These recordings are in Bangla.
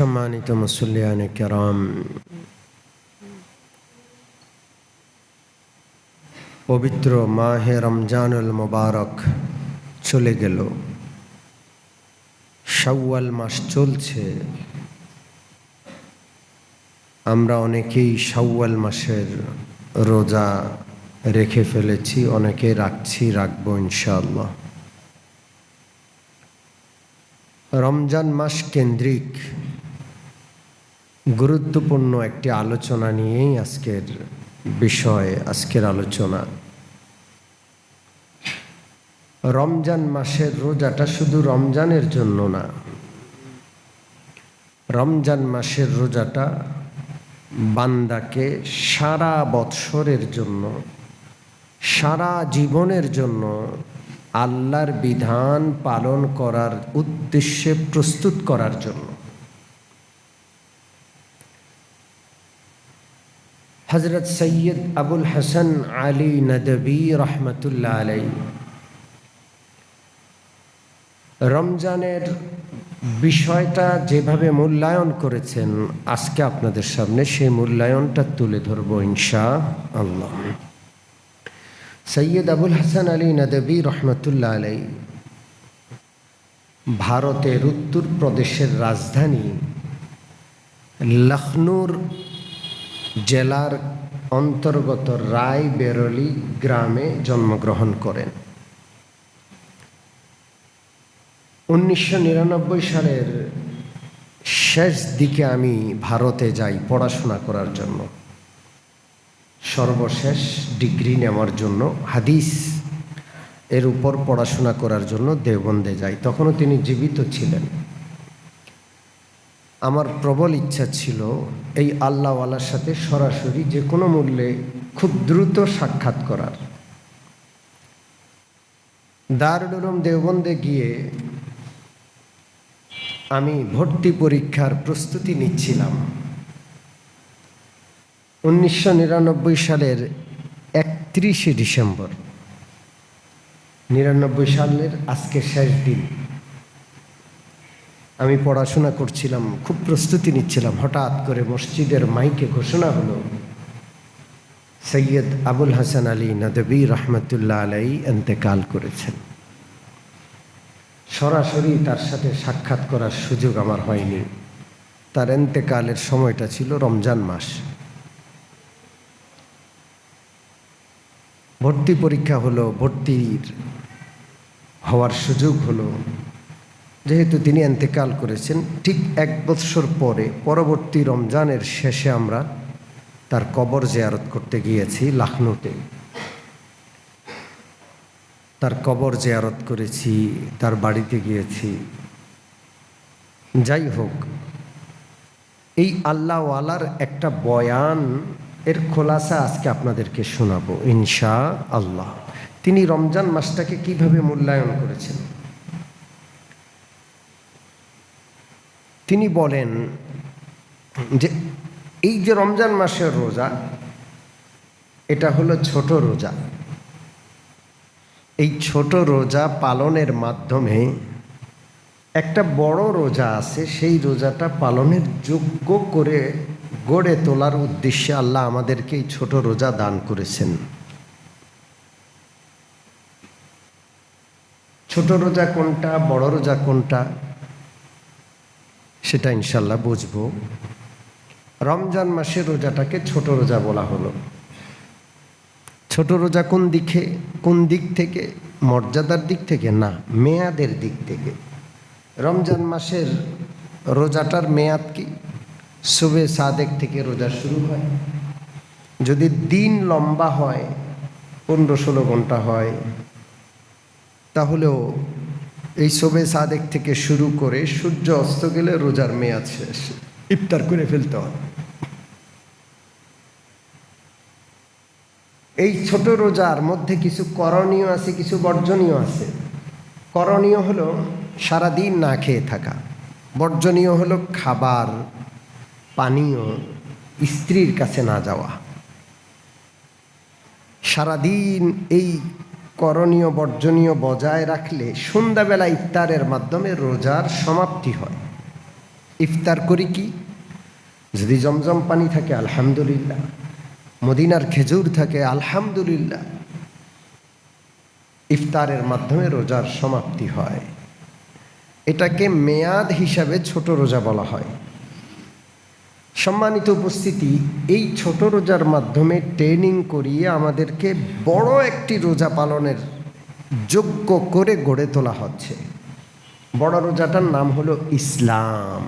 সম্মানিত মুসল্লিয়ান কেরাম, পবিত্র মাহে রমজানুল মোবারক চলে গেল। শাওয়াল মাস চলছে। আমরা অনেকেই শাওয়াল মাসের রোজা রেখে ফেলেছি, অনেকে রাখছি, রাখব ইনশাআল্লাহ। রমজান মাস কেন্দ্রিক গুরুত্বপূর্ণ একটি আলোচনা নিয়েই আজকের বিষয়, আজকের আলোচনা। রমজান মাসের রোজাটা শুধু রমজানের জন্য না, রমজান মাসের রোজাটা বান্দাকে সারা বৎসরের জন্য, সারা জীবনের জন্য আল্লাহর বিধান পালন করার উদ্দেশ্যে প্রস্তুত করার জন্য। হজরত সৈয়দ আবুল হাসান আলী নদবী রহমতুল্লাহ আলাই রমজানের বিষয়টা যেভাবে মূল্যায়ন করেছেন, আজকে আপনাদের সামনে সেই মূল্যায়নটা তুলে ধরবো ইনশা আল্লাহ সৈয়দ আবুল হাসান আলী নদবী রহমতুল্লাহ আলাই ভারতের উত্তর প্রদেশের রাজধানী লখনৌর জেলার অন্তর্গত রায় বেরলি গ্রামে জন্মগ্রহণ করেন। উনিশশো নিরানব্বই সালের শেষ দিকে আমি ভারতে যাই পড়াশোনা করার জন্য। সর্বশেষ ডিগ্রি নেওয়ার জন্য, হাদিস এর উপর পড়াশোনা করার জন্য দেওবন্দে যাই। তখনও তিনি জীবিত ছিলেন। আমার প্রবল ইচ্ছা ছিল এই আল্লাহওয়ালার সাথে সরাসরি যে কোনো মূল্যে খুব দ্রুত সাক্ষাৎ করার। দারুল উলুম দেওবন্দে গিয়ে আমি ভর্তি পরীক্ষার প্রস্তুতি নিচ্ছিলাম। উনিশশো নিরানব্বই সালের একত্রিশে ডিসেম্বর। নিরানব্বই সালের আজকে শেষ দিন। আমি পড়াশোনা করছিলাম, খুব প্রস্তুতি নিচ্ছিলাম। হঠাৎ করে মসজিদের মাইকে ঘোষণা হলো, সৈয়দ আবুল হাসান আলী নদবী রহমতুল্লাহ আলাই এন্তেকাল করেছেন। সরাসরি তার সাথে সাক্ষাৎ করার সুযোগ আমার হয়নি। তার এন্তেকালের সময়টা ছিল রমজান মাস। ভর্তি পরীক্ষা হলো ভর্তির হওয়ার সুযোগ হলো যেহেতু তিনি এন্তেকাল করেছেন, ঠিক এক বৎসর পরে, পরবর্তী রমজানের শেষে আমরা তার কবর জেয়ারত করতে গিয়েছি লাখনৌতে। তার কবর জেয়ারত করেছি, তার বাড়িতে গিয়েছি। যাই হোক, এই আল্লাহওয়ালার একটা বয়ান এর খোলাসা আজকে আপনাদেরকে শোনাবো ইনশা আল্লাহ তিনি রমজান মাসটাকে কীভাবে মূল্যায়ন করেছেন? তিনি বলেন যে এই যে রমজান মাসের রোজা, এটা হলো ছোট রোজা। এই ছোট রোজা পালনের মাধ্যমে একটা বড় রোজা আছে, সেই রোজাটা পালনের যোগ্য করে গড়ে তোলার উদ্দেশ্যে আল্লাহ আমাদেরকে এই ছোট রোজা দান করেছেন। ছোট রোজা কোনটা, বড় রোজা কোনটা? সেটা ইনশাল্লাহ বুঝব। রমজান মাসের রোজাটাকে ছোট রোজা বলা হলো। ছোট রোজা কোন দিকে, কোন দিক থেকে, মর্যাদার দিক থেকে না, মেয়াদের দিক থেকে? রমজান মাসের রোজাটার মেয়াদ কি? শুভে সাদেক থেকে রোজা শুরু হয়। যদি দিন লম্বা হয়, পনেরো ষোলো ঘণ্টা হয়, তাহলেও এই শোবে সাদেক থেকে শুরু করে সূর্য অস্ত গেলে রোজার মেয়াদ শেষ। ইফতার করে ফেলতে হয়। এই ছোট রোজার মধ্যে কিছু করণীয় আছে, কিছু বর্জনীয় আছে। করণীয় হলো সারাদিন না খেয়ে থাকা। বর্জনীয় হলো খাবার, পানীয়, স্ত্রীর কাছে না যাওয়া। সারাদিন এই করণীয় বর্জনীয় বজায় রাখলে সন্ধ্যাবেলা ইফতারের মাধ্যমে রোজার সমাপ্তি হয়। ইফতার করি কি? যদি জমজম পানি থাকে, আলহামদুলিল্লাহ। মদিনার খেজুর থাকে, আলহামদুলিল্লাহ। ইফতারের মাধ্যমে রোজার সমাপ্তি হয়। এটাকে মেয়াদ হিসাবে ছোট রোজা বলা হয়। সম্মানিত উপস্থিতি, এই ছোট রোজার মাধ্যমে ট্রেনিং করিয়ে আমাদেরকে বড় একটি রোজা পালনের যোগ্য করে গড়ে তোলা হচ্ছে। বড় রোজাটার নাম হলো ইসলাম।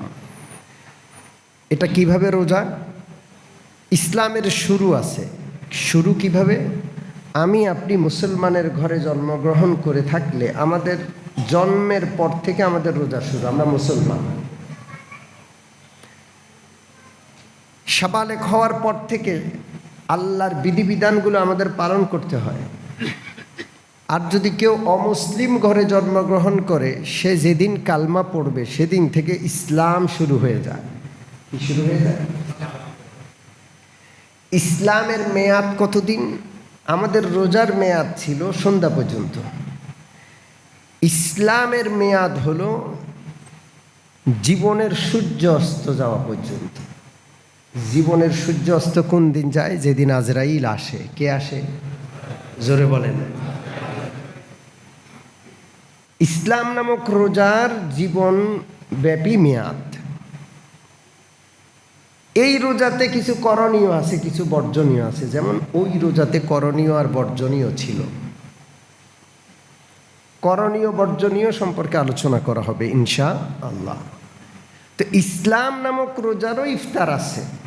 এটা কীভাবে রোজা? ইসলামের শুরু আছে। শুরু কীভাবে? আমি আপনি মুসলমানের ঘরে জন্মগ্রহণ করে থাকলে আমাদের জন্মের পর থেকে আমাদের রোজা শুরু, আমরা মুসলমান। সাবালেক হওয়ার পর থেকে আল্লাহর বিধিবিধানগুলো আমাদের পালন করতে হয়। আর যদি কেউ অমুসলিম ঘরে জন্মগ্রহণ করে, সে যেদিন কালমা পড়বে, সেদিন থেকে ইসলাম শুরু হয়ে যায়। কি শুরু হয়ে যায়? ইসলামের মেয়াদ কতদিন? আমাদের রোজার মেয়াদ ছিল সন্ধ্যা পর্যন্ত। ইসলামের মেয়াদ হলো জীবনের সূর্য অস্ত যাওয়া পর্যন্ত। জীবনের সূর্য অস্ত কোন দিন যায়? যেদিন আজরাইল আসে। কে আসে? জোরে বলেন। ইসলাম নামক রোজার জীবন ব্যাপী মেয়াদ। এই রোজাতে কিছু করণীয় আছে, কিছু বর্জনীয় আছে। যেমন ওই রোজাতে করণীয় আর বর্জনীয় ছিল। করণীয়, বর্জনীয় সম্পর্কে আলোচনা করা হবে ইনশা আল্লাহ তো ইসলাম নামক রোজারও ইফতার আছে।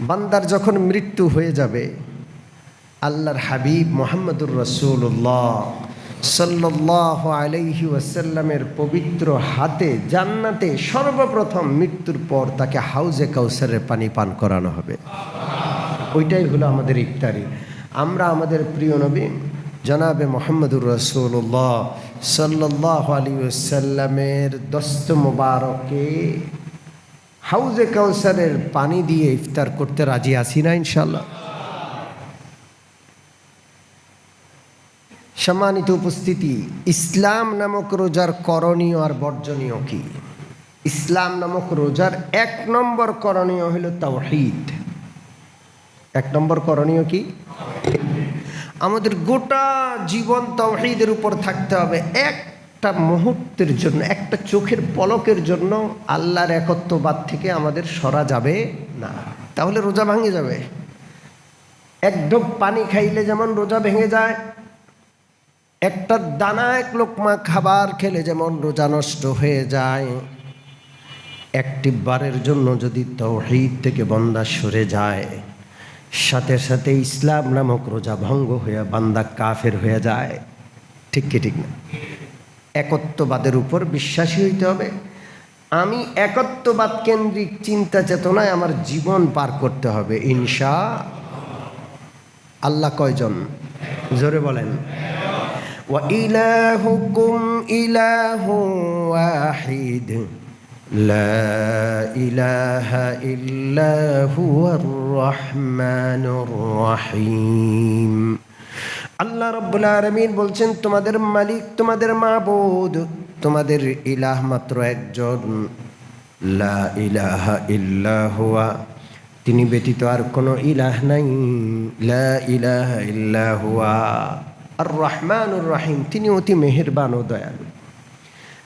বান্দার যখন মৃত্যু হয়ে যাবে, আল্লাহর হাবিব মোহাম্মদুর রসুল্লাহ সাল্লাহ আলাইহি ওয়াসাল্লামের পবিত্র হাতে জান্নাতে সর্বপ্রথম মৃত্যুর পর তাকে হাউজে কাউসারের পানি পান করানো হবে। ওইটাই হলো আমাদের ইফতারি। আমরা আমাদের প্রিয় নবী জনাবে মোহাম্মদুর রসুল্লাহ সাল্লাহ আলী ওসাল্লামের দস্ত মোবারকে হাউজে কাউসারের পানি দিয়ে ইফতার করতে রাজি আছি না ইনশাল্লাহ সম্মানিত উপস্থিতি, ইসলাম নামক রোজার করণীয় আর বর্জনীয় কি? ইসলাম নামক রোজার এক নম্বর করণীয় হলো তাওহিদ। এক নম্বর করণীয় কি? আমাদের গোটা জীবন তাওহিদের উপর থাকতে হবে। একটা মুহূর্তের জন্য, একটা চোখের পলকের জন্য আল্লাহর একত্ববাদ থেকে আমাদের সরা যাবে না। তাহলে রোজা ভাঙে যাবে। এক ঢোক পানি খাইলে যেমন রোজা ভেঙে যায়, একটা দানা এক লোকমা খাবার খেলে যেমন রোজা নষ্ট হয়ে যায়। একটি বারের জন্য যদি তৌহিদ থেকে বন্দা সরে যায়, সাথে সাথে ইসলাম নামক রোজা ভঙ্গ হয়ে বান্দা কাফের হয়ে যায়। ঠিক কি, ঠিক না? একত্ববাদের উপর বিশ্বাসী হইতে হবে আমি একত্ববাদ কেন্দ্রিক চিন্তা চেতনায় আমার জীবন পার করতে হবে ইনশা আল্লাহ কয়জন জোরে বলেন وإلهكم إله واحد لا إله إلا هو الرحمن الرحيم আল্লাহ রব্বুল আলমিন বলছেন, তোমাদের মালিক, তোমাদের মাবুদ, তোমাদের ইলাহ মাত্র একজন। লা ইলাহা ইল্লা হুয়া। তিনি ব্যতীত আর কোনো ইলাহ নাই। লা ইলাহা ইল্লা হুয়া। আর রহমানুর রাহিম। তিনি অতি মেহেরবান ও দয়ালু।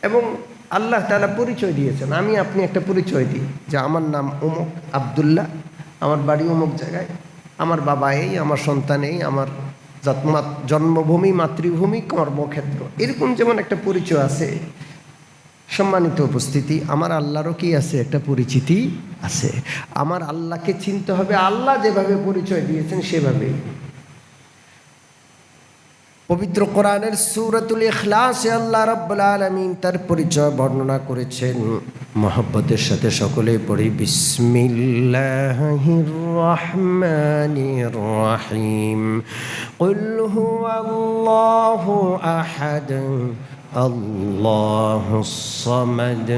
এবং আল্লাহ তালা পরিচয় দিয়েছেন। আমি আপনি একটা পরিচয় দিই যে আমার নাম অমুক আবদুল্লাহ। আমার বাড়ি অমুক জায়গায়। আমার বাবা এই, আমার সন্তান এই, আমার জন্মভূমি, মাতৃভূমি, কর্মক্ষেত্র। এরকম যেমন একটা পরিচয় আছে, সম্মানিত উপস্থিতি, আমার আল্লাহরও কি আছে? একটা পরিচিতি আছে। আমার আল্লাহকে চিনতে হবে। আল্লাহ যেভাবে পরিচয় দিয়েছেন, সেভাবেই। পবিত্র কোরআনের সুরতুল ইখলাসে আল্লাহ রাব্বুল আলামিন তার পরিচয় বর্ণনা করেছেন মহব্বতের সাথে সকলে পড়ি বিসমিল্লাহির রহমানির রহিম কুল হুয়াল্লাহু আহাদ আল্লাহুস সামাদ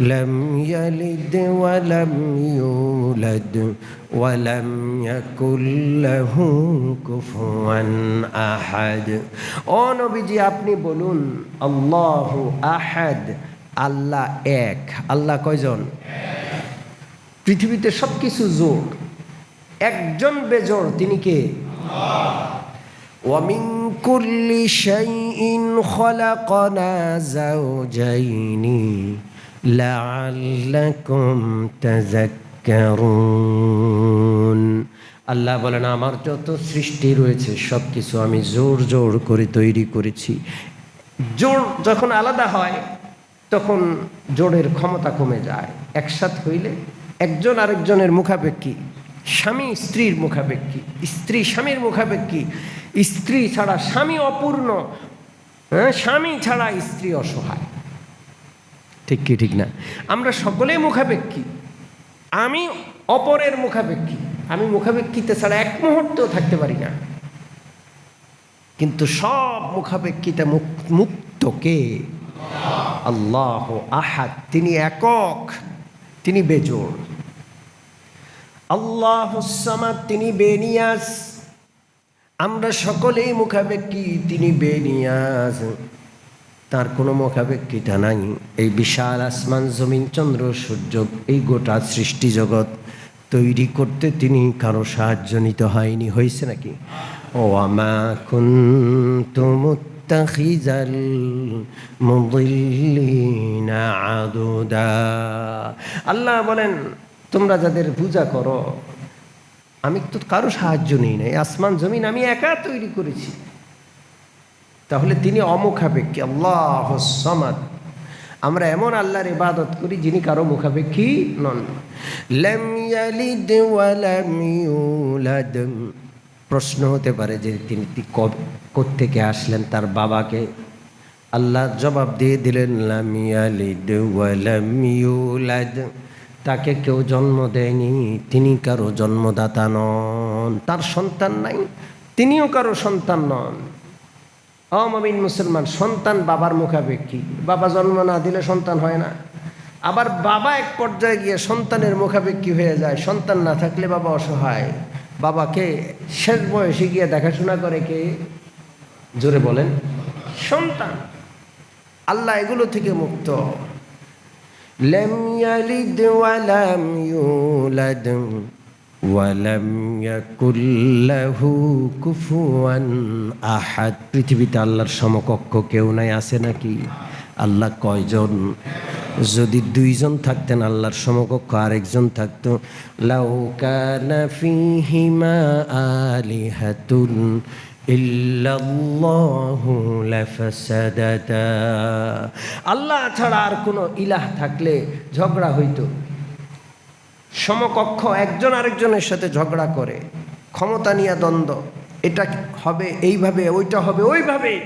لم يلد ولم يولد ولم يكن له كفوا আহাদ ও নবীজি আপনি বলুন আল্লাহ আহাদ আল্লাহ এক আল্লাহ কয়জন পৃথিবীতে সব কিছু জোর একজন বেজোড় তিনি কে ومن كل شيء خلقنا زوجين لعلكم تذكرون আল্লাহ বলেন, আমার যত সৃষ্টি রয়েছে সব কিছু আমি জোর জোর করে তৈরি করেছি। জোর যখন আলাদা হয়, তখন জোরের ক্ষমতা কমে যায়। একসাথ হইলে একজন আরেকজনের মুখাপেক্ষী, স্বামী স্ত্রীর মুখাপেক্ষী, স্ত্রী স্বামীর মুখাপেক্ষী, স্ত্রী ছাড়া স্বামী অপূর্ণ হ্যাঁ স্বামী ছাড়া স্ত্রী অসহায়। ঠিক কি, ঠিক না? আমরা সকলেই মুখাপেক্ষী। আমি অপরের মুখাপেক্ষী। আমি মুখাপেক্ষিতে ছাড়া এক মুহূর্তেও থাকতে পারি না। কিন্তু সব মুখাপেক্ষিতে মুক- মুক্ত কে? আল্লাহ আহাদ। তিনি একক, তিনি বেজোড়। আল্লাহ তিনি বেনিয়াস আমরা সকলেই মুখাপেক্ষি, তিনি বেনিয়াস তার কোনো মুখাপেক্ষিতা নাই। এই বিশাল আসমান, জমিন, চন্দ্র, সূর্য, এই গোটা সৃষ্টি জগৎ তৈরি করতে তিনি কারও সাহায্য নিতে হয়নি। হয়েছে নাকি? ও আমা আদুদা। আল্লাহ বলেন, তোমরা যাদের পূজা করো, আমি তো কারও সাহায্য নেই নাই। আসমান, জমিন আমি একা তৈরি করেছি। তাহলে তিনি অমুখাপেক্ষী, আল্লাহ সমাদ। আমরা এমন আল্লাহর ইবাদত করি যিনি কারও মুখাপেক্ষী নন। প্রশ্ন হতে পারে যে তিনি কোত্থেকে আসলেন, তার বাবাকে? আল্লাহ জবাব দিয়ে দিলেন তাকে কেউ জন্ম দেয়নি, তিনি কারও জন্মদাতা নন, তার সন্তান নাই, তিনিও কারও সন্তান নন। অমমিন মুসলমান সন্তান বাবার মুখাপেক্ষী বাবা জন্ম না দিলে সন্তান হয় না আবার বাবা এক পর্যায়ে গিয়ে সন্তানের মুখাপেক্ষী হয়ে যায় সন্তান না থাকলে বাবা অসহায় বাবাকে শেষ বয়সে গিয়ে দেখাশোনা করে কে জোরে বলেন সন্তান আল্লাহ এগুলো থেকে মুক্ত لم يلد ولم يولد আহাদ। পৃথিবীতে আল্লাহর সমকক্ষ কেউ নাই, আছে নাকি? আল্লাহ কয়জন? যদি দুইজন থাকতেন, আল্লাহর সমকক্ষ আরেকজন থাকত। লাউকানাফিহিমা আলিহাতুন আল্লাহ ছাড়া আর কোনো ইলাহ থাকলে ঝগড়া হইতো। সমকক্ষ একজন আরেকজনের সাথে ঝগড়া করে, ক্ষমতা নিয়ে দ্বন্দ্ব, এটা হবে এইভাবে, ওইটা হবে ওইভাবে,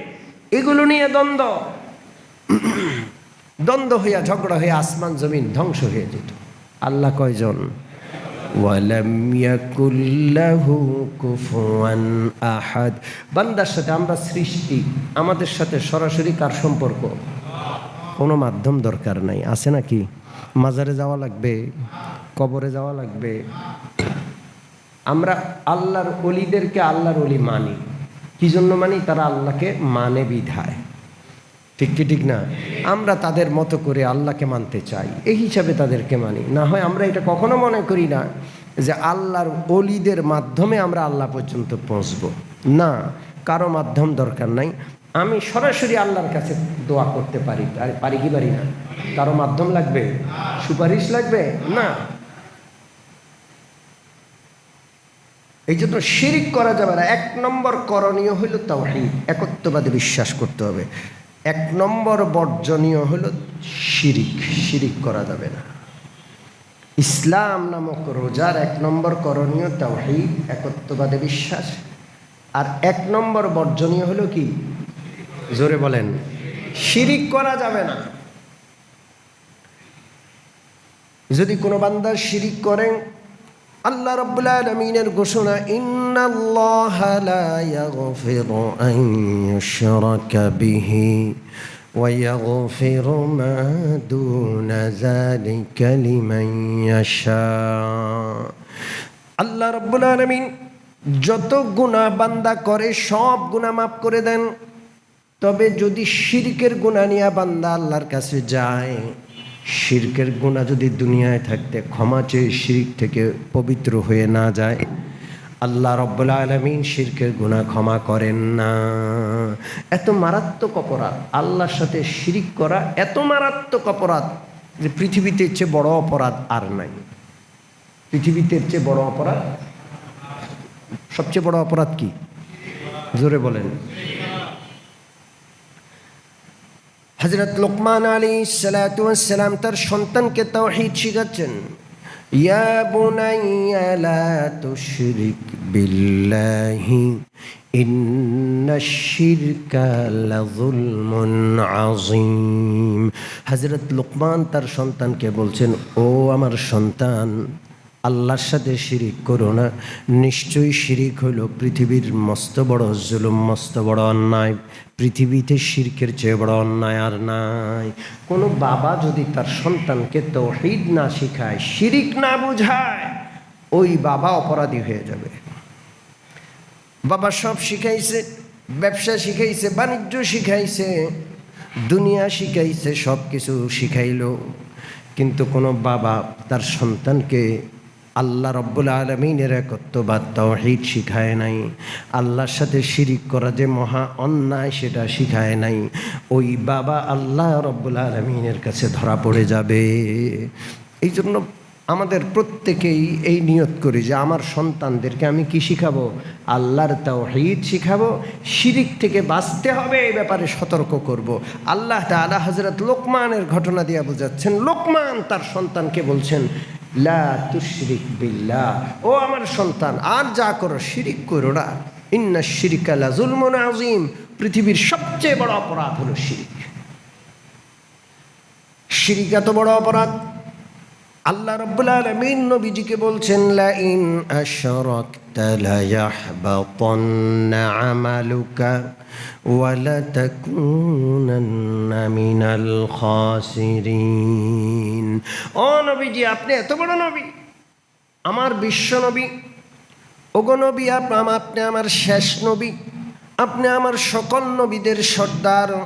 এগুলো নিয়ে দ্বন্দ্ব। দ্বন্দ্ব হইয়া ঝগড়া হয়ে আসমান জমিন ধ্বংস হয়ে যেত। আল্লাহ কয়জন? আহাদ। বান্দার সাথে আমরা সৃষ্টি, আমাদের সাথে সরাসরি কার সম্পর্ক? কোনো মাধ্যম দরকার নাই। আছে নাকি? মাজারে যাওয়া লাগবে, কবরে যাওয়া লাগবে। আমরা আল্লাহর অলিদেরকে আল্লাহর অলি মানি। কি জন্য মানি? তারা আল্লাহকে মানে বিধায়। ঠিক কি ঠিক না? আমরা তাদের মতো করে আল্লাহকে মানতে চাই। এই হিসাবে তাদেরকে মানি। না হয় আমরা এটা কখনো মনে করি না যে আল্লাহর অলিদের মাধ্যমে আমরা আল্লাহ পর্যন্ত পৌঁছবো। না, কারও মাধ্যম দরকার নাই। আমি সরাসরি আল্লাহর কাছে দোয়া করতে পারি। পারি কি পারি না? কারও মাধ্যম লাগবে? সুপারিশ লাগবে? না। এই জন্য শিরিক করা যাবে না। এক নম্বর করণীয় হইল তাওহীদ, একত্ববাদে বিশ্বাস করতে হবে। এক নম্বর বর্জনীয় হইল শিরিক শিরিক করা যাবে না। ইসলাম নামক রোজার এক নম্বর করণীয় তাওহীদ, একত্ববাদে বিশ্বাস। আর এক নম্বর বর্জনীয় হলো কি? জোরে বলেন। শিরিক করা যাবে না। যদি কোনো বান্দা শিরিক করেন, আল্লাহ রাব্বুল ঘোষণা, ইন্নাল্লাহ লা আল্লাহ রাব্বুল আলামিন যত গুনাহ বান্দা করে, সব গুনাহ মাফ করে দেন। তবে যদি শিরকের গুণা নিয়ে বান্দা আল্লাহর কাছে যায়, শিরকের গুণা যদি দুনিয়ায় থাকতে ক্ষমা চেয়ে শিরিক থেকে পবিত্র হয়ে না যায়, আল্লাহ রব্বুল আলমিন শিরকের গুণা ক্ষমা করেন না। এত মারাত্মক অপরাধ, আল্লাহর সাথে শিরিক করা এত মারাত্মক অপরাধ যে পৃথিবীতে চেয়ে বড় অপরাধ আর নাই। পৃথিবীতে চেয়ে বড় অপরাধ? সবচেয়ে বড় অপরাধ কি? জোরে বলেন। হজরত লোকমান আলী সালাম তার সন্তানকে তাওহীদ শিখাচ্ছেন। ইয়া হযরত লোকমান তার সন্তানকে বলছেন, ও আমার সন্তান আল্লাহর সাথে শিরিক করো না। নিশ্চয়ই শিরিক হইল পৃথিবীর মস্ত বড় জুলুম, মস্ত বড় অন্যায়। পৃথিবীতে শিরকের চেয়ে বড় অন্যায় আর নাই। কোনো বাবা যদি তার সন্তানকে তৌহিদ না শিখায়, শিরিক না বুঝায়, ওই বাবা অপরাধী হয়ে যাবে। বাবা সব শিখাইছে, ব্যবসা শিখাইছে, বাণিজ্য শিখাইছে, দুনিয়া শিখাইছে সব কিছু শিখাইল। কিন্তু কোনো বাবা তার সন্তানকে আল্লাহ রব্বুল আলমিনের একত্ববাদ তৌহিদ শিখায় নাই। আল্লাহর সাথে শিরিক করা যে মহা অন্যায় সেটা শিখায় নাই। ওই বাবা আল্লাহ রব্বুল আলমিনের কাছে ধরা পড়ে যাবে। এই জন্য আমাদের প্রত্যেকেই এই নিয়ত করি যে আমার সন্তানদেরকে আমি কি শিখাবো? আল্লাহর তাও তাওহীদ শিখাবো। শিরিক থেকে বাঁচতে হবে এই ব্যাপারে সতর্ক করব। আল্লাহ তালা হজরত লোকমানের ঘটনা দিয়ে বোঝাচ্ছেন। লোকমান তার সন্তানকে বলছেন লা তুশরিক বিল্লাহ। ও আমার সন্তান, আর যা করো শিরিক করো না। ইন্না শিরিকা লা আজিম পৃথিবীর সবচেয়ে বড় অপরাধ হলো শিরিক। শিরিক এত বড় অপরাধ। আল্লাহ রব্বুল আলামিন নবীজিকে বলছেন, লা ইন আমালুকা ওয়া লা তাকুনান্না মিনাল খাসিরিন। ও নবীজি, আপনি এত বড় নবী। আমার বিশ্ব নবী। ওগো নবী, আপ- আপনি আমার শেষ নবী। আপনি আমার সকল নবীদের সর্দার।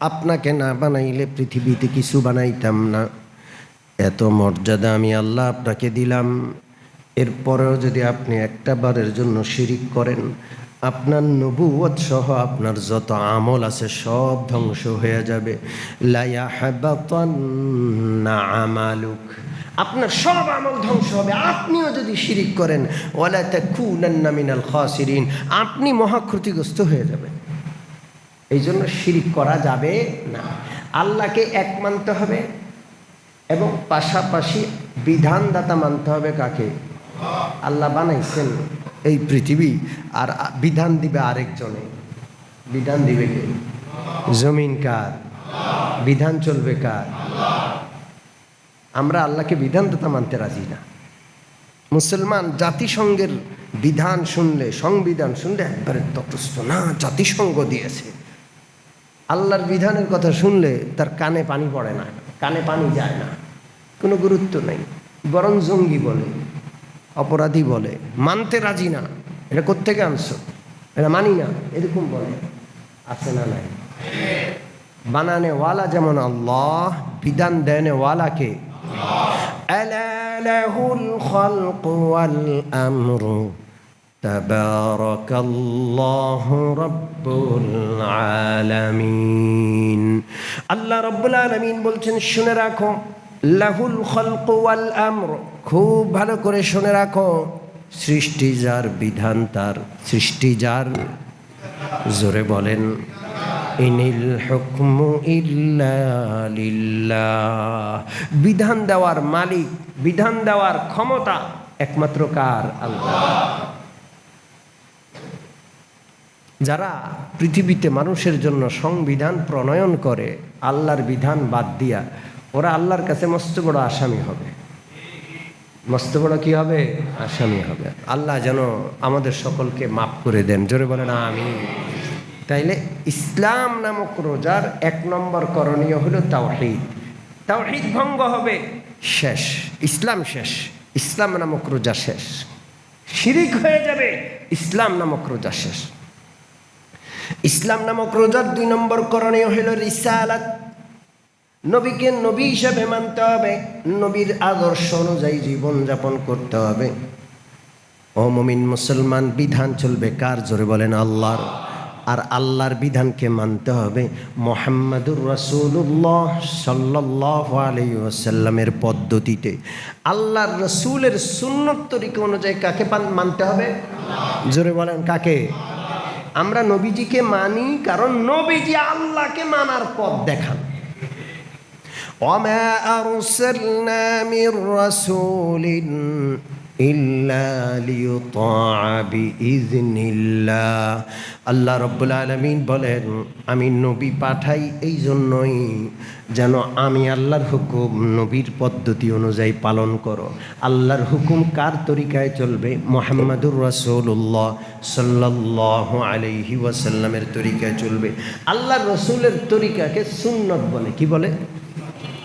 আপনাকে না বানাইলে পৃথিবীতে কিছু বানাইতাম না। এত মর্যাদা আমি আল্লাহ আপনাকে দিলাম। এরপরেও যদি আপনি একটা বারের জন্য শিরিক করেন আপনার নবুয়ত সহ আপনার যত আমল আছে সব ধ্বংস হয়ে যাবে। আমালুক। আপনার সব আমল ধ্বংস হবে। আপনিও যদি শিরিক করেন, ওয়ালা তাকুনান্না মিনাল খাসিরিন। আপনি মহা ক্ষতিগ্রস্ত হয়ে যাবেন। এই জন্য শিরিক করা যাবে না। আল্লাহকে এক মানতে হবে এবং পাশাপাশি বিধানদাতা মানতে হবে কাকে? আল্লাহ বানাইছেন এই পৃথিবী, আর বিধান দিবে আরেকজনে। বিধান দিবে কে? জমিন কার? বিধান চলবে কার? আমরা আল্লাহকে বিধানদাতা মানতে রাজি না। মুসলমান জাতিসংঘের বিধান শুনলে, সংবিধান শুনলে একবারে তটস্থ না, জাতিসংঘ দিয়েছে। আল্লাহর বিধানের কথা শুনলে তার কানে পানি পড়ে না, কানে পানি যায় না। কোনো গুরুত্ব নেই। বরং জঙ্গি বলে। অপরাধী বলে মানতে রাজি না এটা কোত্থেকে আনছো এটা মানি না এরকম বলে আছে না নাই বানানে ওয়ালা যেমন আল্লাহ বিধান দেনে ওয়ালাকে ألا له الخلق والأمر تبارك الله رب العالمين আল্লাহ রব্বুল আলমিন বলছেন শুনে রাখো লাহুল খলক ওয়াল আমর। খুব ভালো করে শুনে রাখো। সৃষ্টি যার বিধান তার। সৃষ্টি যার, জোরে বলেন, ইনিল হুকমু বিধান দেওয়ার মালিক, বিধান দেওয়ার ক্ষমতা একমাত্র কার? আল্লাহ। যারা পৃথিবীতে মানুষের জন্য সংবিধান প্রণয়ন করে, আল্লাহর বিধান বাদ দিয়া ওরা আল্লাহর কাছে মস্ত বড় আসামি হবে। মস্ত বড় কি হবে? আসামি হবে। আল্লাহ যেন আমাদের সকলকে মাফ করে দেন। জোরে বলে না আমি তাইলে ইসলাম নামক রোজার এক নম্বর করণীয় হলো তাওহিদ। তাওহিদ ভঙ্গ হবে, শেষ। ইসলাম শেষ। ইসলাম নামক রোজা শেষ। শিরিক হয়ে যাবে, ইসলাম নামক রোজা শেষ। ইসলাম নামক রোজার দুই নম্বর করণীয় হইল রিসালাত। নবীকে নবী হিসাবে মানতে হবে, নবীর আদর্শ অনুযায়ী জীবন যাপন করতে হবে। ও মমিন মুসলমান, বিধান চলবে কার জোরে বলেন আল্লাহর? আর আল্লাহর বিধানকে মানতে হবে মোহাম্মদুর রসুল্লাহ সাল্লাহ আলী ওসাল্লামের পদ্ধতিতে। আল্লাহর রসুলের সুন্নত তরিকা অনুযায়ী কাকে মানতে হবে? জোরে বলেন কাকে? আমরা নবীজিকে মানি, কারণ নবীজি আল্লাহকে মানার পথ দেখান। وما أرسلنا من رسول إلا ليطاع بإذن الله আল্লাহ রব্বুল আলমিন বলেন আমি নবী পাঠাই এই জন্যই যেন আমি আল্লাহর হুকুম নবীর পদ্ধতি অনুযায়ী পালন করো আল্লাহর হুকুম কার তরিকায় চলবে মোহাম্মদুর রসুল্লাহ সাল্লাহ আলহি ওয়াসাল্লামের তরিকায় চলবে আল্লাহর রসুলের তরিকাকে সুন্নত বলে কি বলে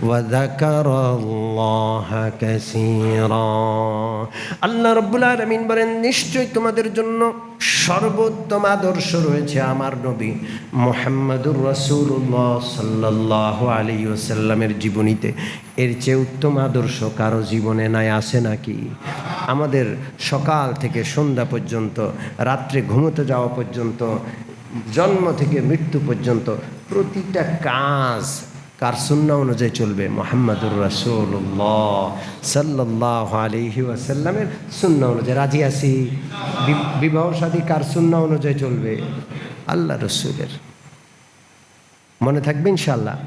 وذكر الله كثيرا আল্লাহ রব্বুল আলমিন বলেন নিশ্চয়ই তোমাদের জন্য সর্বোত্তম আদর্শ রয়েছে আমার নবী মোহাম্মদুর রসুল্লাহ সাল্লাহ আলী ওসাল্লামের জীবনীতে এর চেয়ে উত্তম আদর্শ কারো জীবনে নাই আসে নাকি আমাদের সকাল থেকে সন্ধ্যা পর্যন্ত রাত্রে ঘুমোতে যাওয়া পর্যন্ত জন্ম থেকে মৃত্যু পর্যন্ত প্রতিটা কাজ কার সুন্না অনুযায়ী চলবে? মোহাম্মদুর রাসুল্লাহ সাল্লাহ আলহি ওয়াসাল্লামের সুন্না অনুযায়ী। রাজি বি- বিবাহ সাদী কার সুন্না অনুযায়ী চলবে? আল্লাহ রসুলের। মনে থাকবে ইনশাল্লাহ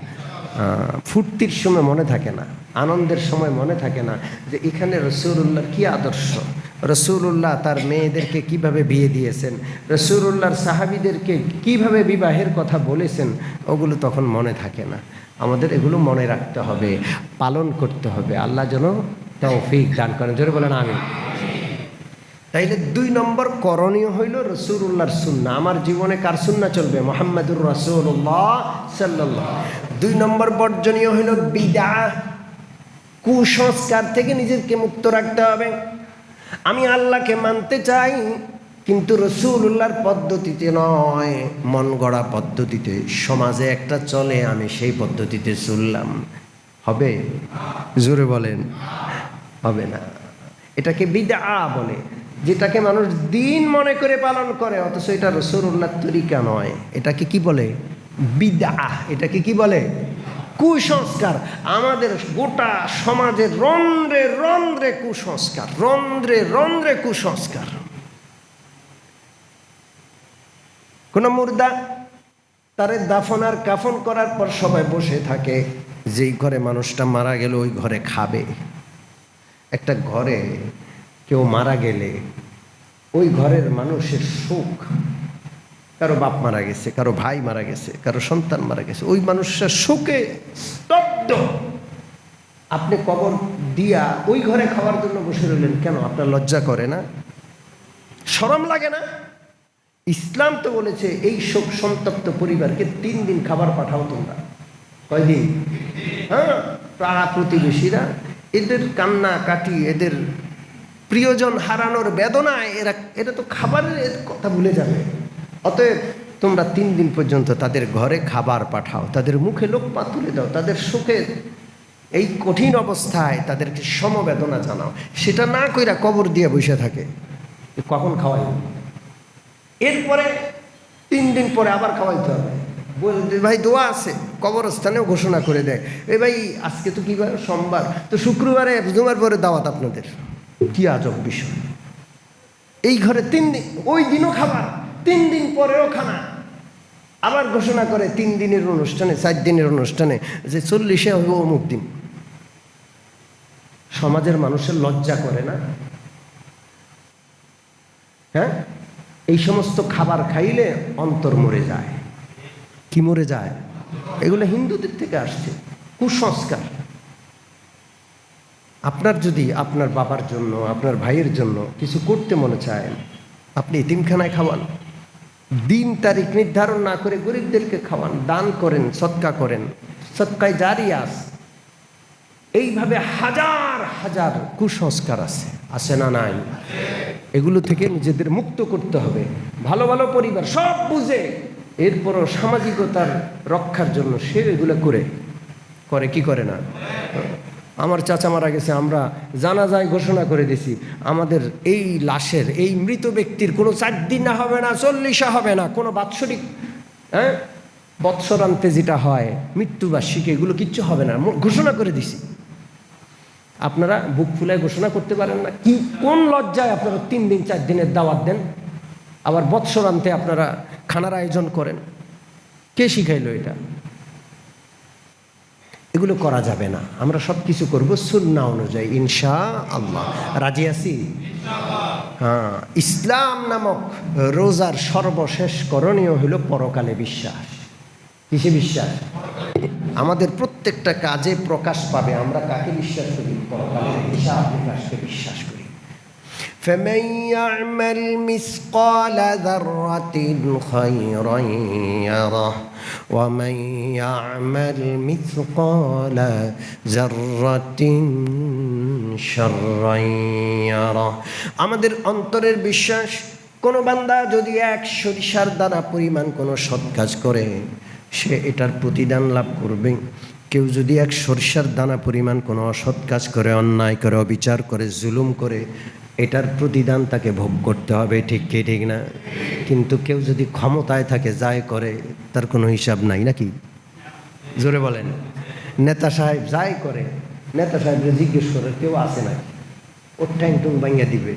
ফুর্তির সময় মনে থাকে না, আনন্দের সময় মনে থাকে না যে এখানে রসুল্লাহর কি আদর্শ? রসুল্লাহ তার মেয়েদেরকে কীভাবে বিয়ে দিয়েছেন? রসুল্লাহর সাহাবিদেরকে কীভাবে বিবাহের কথা বলেছেন? ওগুলো তখন মনে থাকে না। আমাদের এগুলো মনে রাখতে হবে, পালন করতে হবে। আল্লাহ যেন তৌফিক দান করেন। জোরে বলেন আমি তাইলে দুই নম্বর করণীয় হইল রসুল্লাহর সুন্না আমার জীবনে কার সুন্না চলবে? মোহাম্মদুর রসুল্লাহ সাল্লাল্লাহ দুই নম্বর বর্জনীয় হইল বিদা কুসংস্কার থেকে নিজেকে মুক্ত রাখতে হবে। আমি আল্লাহকে মানতে চাই কিন্তু রসুল্লাহর পদ্ধতিতে নয়, মন গড়া পদ্ধতিতে। সমাজে একটা চলে, আমি সেই পদ্ধতিতে চললাম। হবে? জোরে বলেন। হবে না। এটাকে বিদা বলে, যেটাকে মানুষ দিন মনে করে পালন করে, অথচ এটা রসুল্লাহ তরিকা নয়। এটাকে কি বলে? বিদা এটাকে কি বলে? কুসংস্কার। আমাদের গোটা সমাজের রন্ধ্রে রন্ধ্রে কুসংস্কার, রন্ধ্রে রন্ধ্রে কুসংস্কার। কোন মুর্দা তারে দাফন আর কাফন করার পর সবাই বসে থাকে, যেই ঘরে মানুষটা মারা গেল ওই ঘরে খাবে। একটা ঘরে কেউ মারা গেলে ওই ঘরের মানুষের সুখ, কারও বাপ মারা গেছে, কারও ভাই মারা গেছে, কারও সন্তান মারা গেছে, ওই মানুষটা শোকে স্তব্ধ। আপনি কবর দিয়া ওই ঘরে খাওয়ার জন্য বসে রইলেন কেন? আপনার লজ্জা করে না? সরম লাগে না? ইসলাম তো বলেছে, এই শোক সন্তপ্ত পরিবারকে তিন দিন খাবার পাঠাও তোমরা। কয়দিন? হ্যাঁ পাড়া প্রতিবেশীরা, এদের কান্না কাটি, এদের প্রিয়জন হারানোর বেদনায় এরা এটা তো খাবারের কথা ভুলে যাবে। অতএব তোমরা তিন দিন পর্যন্ত তাদের ঘরে খাবার পাঠাও, তাদের মুখে লোক লোকপা তুলে দাও, তাদের সুখে এই কঠিন অবস্থায় তাদেরকে সমবেদনা জানাও। সেটা না কইরা কবর দিয়ে বসে থাকে। কখন খাওয়াই এরপরে তিন দিন পরে আবার খাওয়াইতে হবে। ভাই দোয়া আছে, কবরস্থানেও ঘোষণা করে দেয়। এ ভাই, আজকে তো কি বার সোমবার। তো শুক্রবারে, জুমার পরে দাওয়াত আপনাদের। কি আজব বিষয়। এই ঘরে তিন দিন ওই দিনও খাবার, তিন দিন পরেও খানা। আবার ঘোষণা করে তিন দিনের অনুষ্ঠানে, চার দিনের অনুষ্ঠানে, যে চল্লিশে হবে অমুক দিন। সমাজের মানুষের লজ্জা করে না? হ্যাঁ? এই সমস্ত খাবার খাইলে অন্তর মরে যায়। কি মরে যায়? এগুলো হিন্দুদের থেকে আসছে, কুসংস্কার। আপনার যদি আপনার বাবার জন্য, আপনার ভাইয়ের জন্য কিছু করতে মনে চায়, আপনি এতিমখানায় খাওয়ান। দিন তারিখ নির্ধারণ না করে গরিবদেরকে খাওয়ান, দান করেন, সৎকা করেন। সৎকায় জারি আস এইভাবে হাজার হাজার কুসংস্কার আছে। আছে না নাই? এগুলো থেকে নিজেদের মুক্ত করতে হবে। ভালো ভালো পরিবার সব বুঝে এরপরও সামাজিকতার রক্ষার জন্য সে এগুলো করে। করে কি করে না? আমার চাচা মারা গেছে, আমরা জানা যায় ঘোষণা করে দিছি, আমাদের এই লাশের, এই মৃত ব্যক্তির কোনো চার দিন হবে না, চল্লিশা হবে না, কোনো বাৎসরিক হ্যাঁ? বৎসরান্তে যেটা হয়, মৃত্যুবার্ষিকী, এগুলো কিচ্ছু হবে না। ঘোষণা করে দিছি। আপনারা বুক ফুলায় ঘোষণা করতে পারেন না। কি, কোন লজ্জায় আপনারা তিন দিন, চার দিনের দাওয়াত দেন? আবার বৎসরান্তে আপনারা খানার আয়োজন করেন। কে শিখাইল এটা? এগুলো করা যাবে না। আমরা সব কিছু করব সুন্না অনুযায়ী ইনশা আল্লাহ রাজি আছি? হ্যাঁ ইসলাম নামক রোজার সর্বশেষ করণীয় হলো পরকালে বিশ্বাস। কিসে বিশ্বাস? আমাদের প্রত্যেকটা কাজে প্রকাশ পাবে আমরা কাকে বিশ্বাস করি পরকালের হিসাব নিকাশকে বিশ্বাস করি فمن يعمل مثقال ذرة خيرا يره ومن يعمل مثقال ذرة شرا يره আমাদের অন্তরের বিশ্বাস কোনো বান্দা যদি এক সরিষার দানা পরিমাণ কোনো সৎ কাজ করে সে এটার প্রতিদান লাভ করবে। কেউ যদি এক সরিষার দানা পরিমাণ কোনো অসৎ কাজ করে, অন্যায় করে, অবিচার করে, জুলুম করে, এটার প্রতিদান তাকে ভোগ করতে হবে, ঠিক কি, ঠিক না? কিন্তু কেউ যদি ক্ষমতায় থাকে, যাই করে, তার কোনো হিসাব নাই নাকি? জোরে বলেন। নেতা সাহেব যাই করে, নেতা সাহেবরে জিজ্ঞেস করে, কেউ আসে নাকি? ওর ঠ্যাং টুং ভাঙিয়ে দিবে।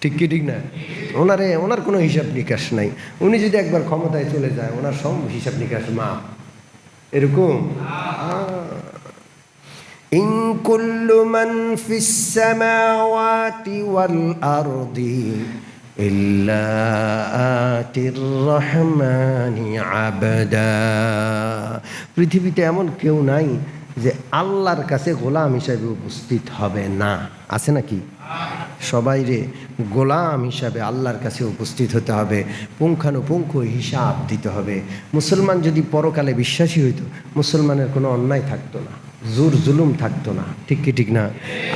ঠিক কি, ঠিক না? ওনারে, ওনার কোনো হিসাব নিকাশ নাই। উনি যদি একবার ক্ষমতায় চলে যায়, ওনার সব হিসাব নিকাশ মা। এরকম? ইন কুল্লু মান ফিস ওয়াল আরদি ইল্লা আতির রহমানি আবদা। পৃথিবীতে এমন কেউ নাই যে আল্লাহর কাছে গোলাম হিসাবে উপস্থিত হবে না। আছে নাকি? সবাই রে গোলাম হিসাবে আল্লাহর কাছে উপস্থিত হতে হবে, পুঙ্খানুপুঙ্খ হিসাব দিতে হবে। মুসলমান যদি পরকালে বিশ্বাসী হইতো, মুসলমানের কোনো অন্যায় থাকতো না, জোর জুলুম থাকতো না। ঠিক কি, ঠিক না?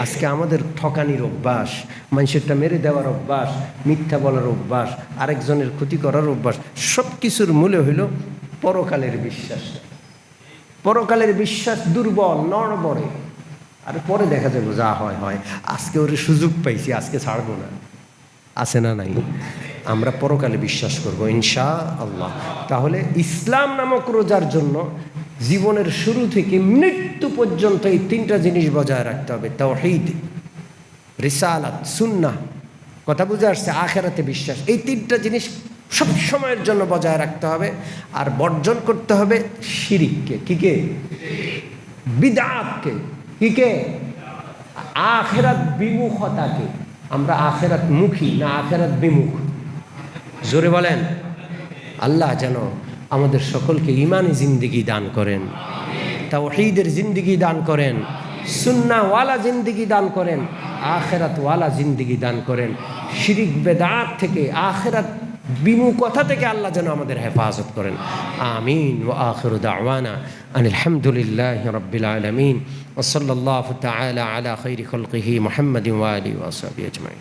আজকে আমাদের ঠকানির অভ্যাস, মানুষেরটা মেরে দেওয়ার অভ্যাস, মিথ্যা বলার অভ্যাস, আরেকজনের ক্ষতি করার অভ্যাস সব কিছুর মূলে হইল পরকালের বিশ্বাস পরকালের বিশ্বাস দুর্বল, নড়বড়ে। আর পরে দেখা যাবে যা হয় হয়। আজকে ওর সুযোগ পাইছি, আজকে ছাড়বো না। আছে না নাই? আমরা পরকালে বিশ্বাস করব ইনশা আল্লাহ তাহলে ইসলাম নামক রোজার জন্য জীবনের শুরু থেকে মৃত্যু পর্যন্ত এই তিনটা জিনিস বজায় রাখতে হবে। তাও তাওহীদ, রিসালাত, সুন্নাহ। কথা বুঝে আসছে? আখেরাতে বিশ্বাস। এই তিনটা জিনিস সব সময়ের জন্য বজায় রাখতে হবে। আর বর্জন করতে হবে শিরিককে। কি কে? বিদাতকে। কি কে? আখেরাত বিমুখতাকে। আমরা আখেরাত মুখী, না আখেরাত বিমুখ। জোরে বলেন। আল্লাহ যেন আমাদের সকলকে ইমানি জিন্দিগি দান করেন, তাওহীদের জিন্দিগি দান করেন সুন্নাওয়ালা জিন্দিগি দান করেন, আখেরাতওয়ালা জিন্দিগি দান করেন। শিরিক বেদাত থেকে, আখেরাত বিমু কথা থেকে আল্লাহ যেন আমাদের হেফাজত করেন। আমিন। ও আখির দাওয়ানা আন আলহামদুলিল্লাহ রব্বিল আলমিন ওসল্লাহ তালা আলা খৈরি খলকিহি মোহাম্মদ ওয়ালি ওয়াসাবি আজমাইন